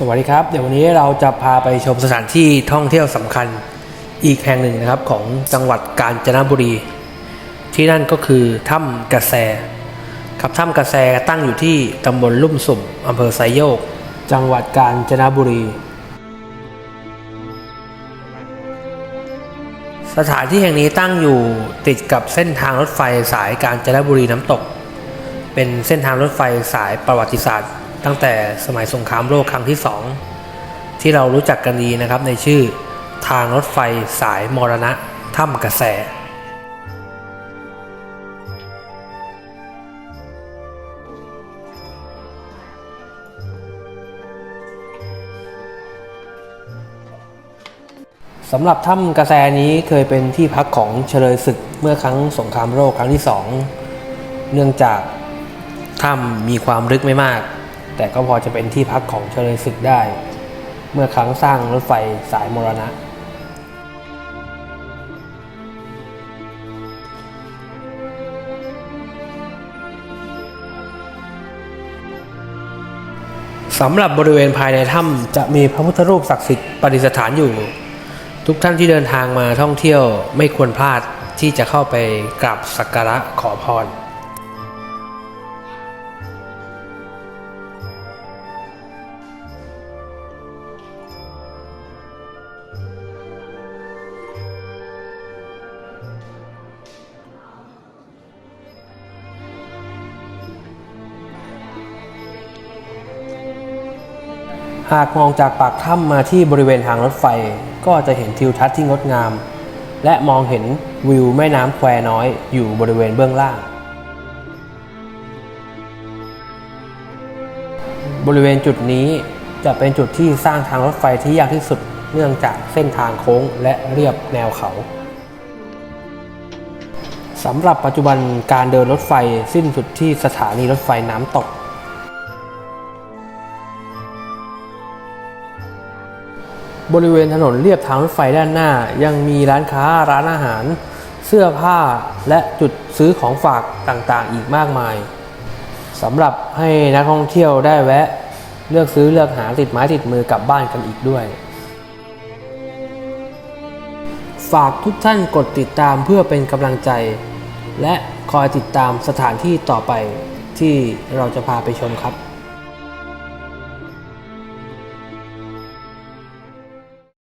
สวัสดีครับ เดี๋ยววันนี้เราจะพาไปชมสถานที่ท่องเที่ยวสำคัญอีกแห่งหนึ่งนะครับของจังหวัดกาญจนบุรี ที่นั่นก็คือถ้ำกระแสครับถ้ำกระแสตั้งอยู่ที่ตำบลลุ่มสุ่มอำเภอไซโยก จังหวัดกาญจนบุรี สถานที่แห่งนี้ตั้งอยู่ติดกับเส้นทางรถไฟสายกาญจนบุรีน้ำตก เป็นเส้นทางรถไฟสายประวัติศาสตร์ ตั้งแต่สมัยสงครามโลกครั้งที่สองที่เรารู้จักกันดีนะครับในชื่อทางรถไฟสายมรณะถ้ำกระแส สำหรับถ้ำกระแสนี้เคยเป็นที่พักของเฉลยศึกเมื่อครั้งสงครามโลกครั้งที่สอง เนื่องจากถ้ำมีความลึกไม่มาก แต่ก็พอจะเป็นที่พักของเฉลยศึกได้ เมื่อครั้งสร้างรถไฟสายมรณะสำหรับบริเวณภายในถ้ำจะมีพระพุทธรูปศักดิ์สิทธิ์ประดิษฐานอยู่ ทุกท่านที่เดินทางมาท่องเที่ยวไม่ควรพลาดที่จะเข้าไปกราบสักการะขอพร หากมองจากปากถ้ำมาที่บริเวณทางรถไฟ ก็จะเห็นทิวทัศน์ที่งดงาม และมองเห็นวิวแม่น้ำแควน้อยอยู่บริเวณเบื้องล่าง บริเวณจุดนี้จะเป็นจุดที่สร้างทางรถไฟที่ยากที่สุดเนื่องจากเส้นทางโค้งและเรียบแนวเขาสำหรับปัจจุบันการเดินรถไฟสิ้นสุดที่สถานีรถไฟน้ำตก บริเวณถนนเลียบทางรถไฟด้านหน้า ยังมีร้านค้าร้านอาหาร เสื้อผ้าและจุดซื้อของฝากต่างๆ อีกมากมายสำหรับให้นักท่องเที่ยวได้แวะ เลือกซื้อเลือกหาติดไม้ติดมือกลับบ้านกันอีกด้วย ฝากทุกท่านกดติดตามเพื่อเป็นกำลังใจ และคอยติดตามสถานที่ต่อไปที่เราจะพาไปชมครับ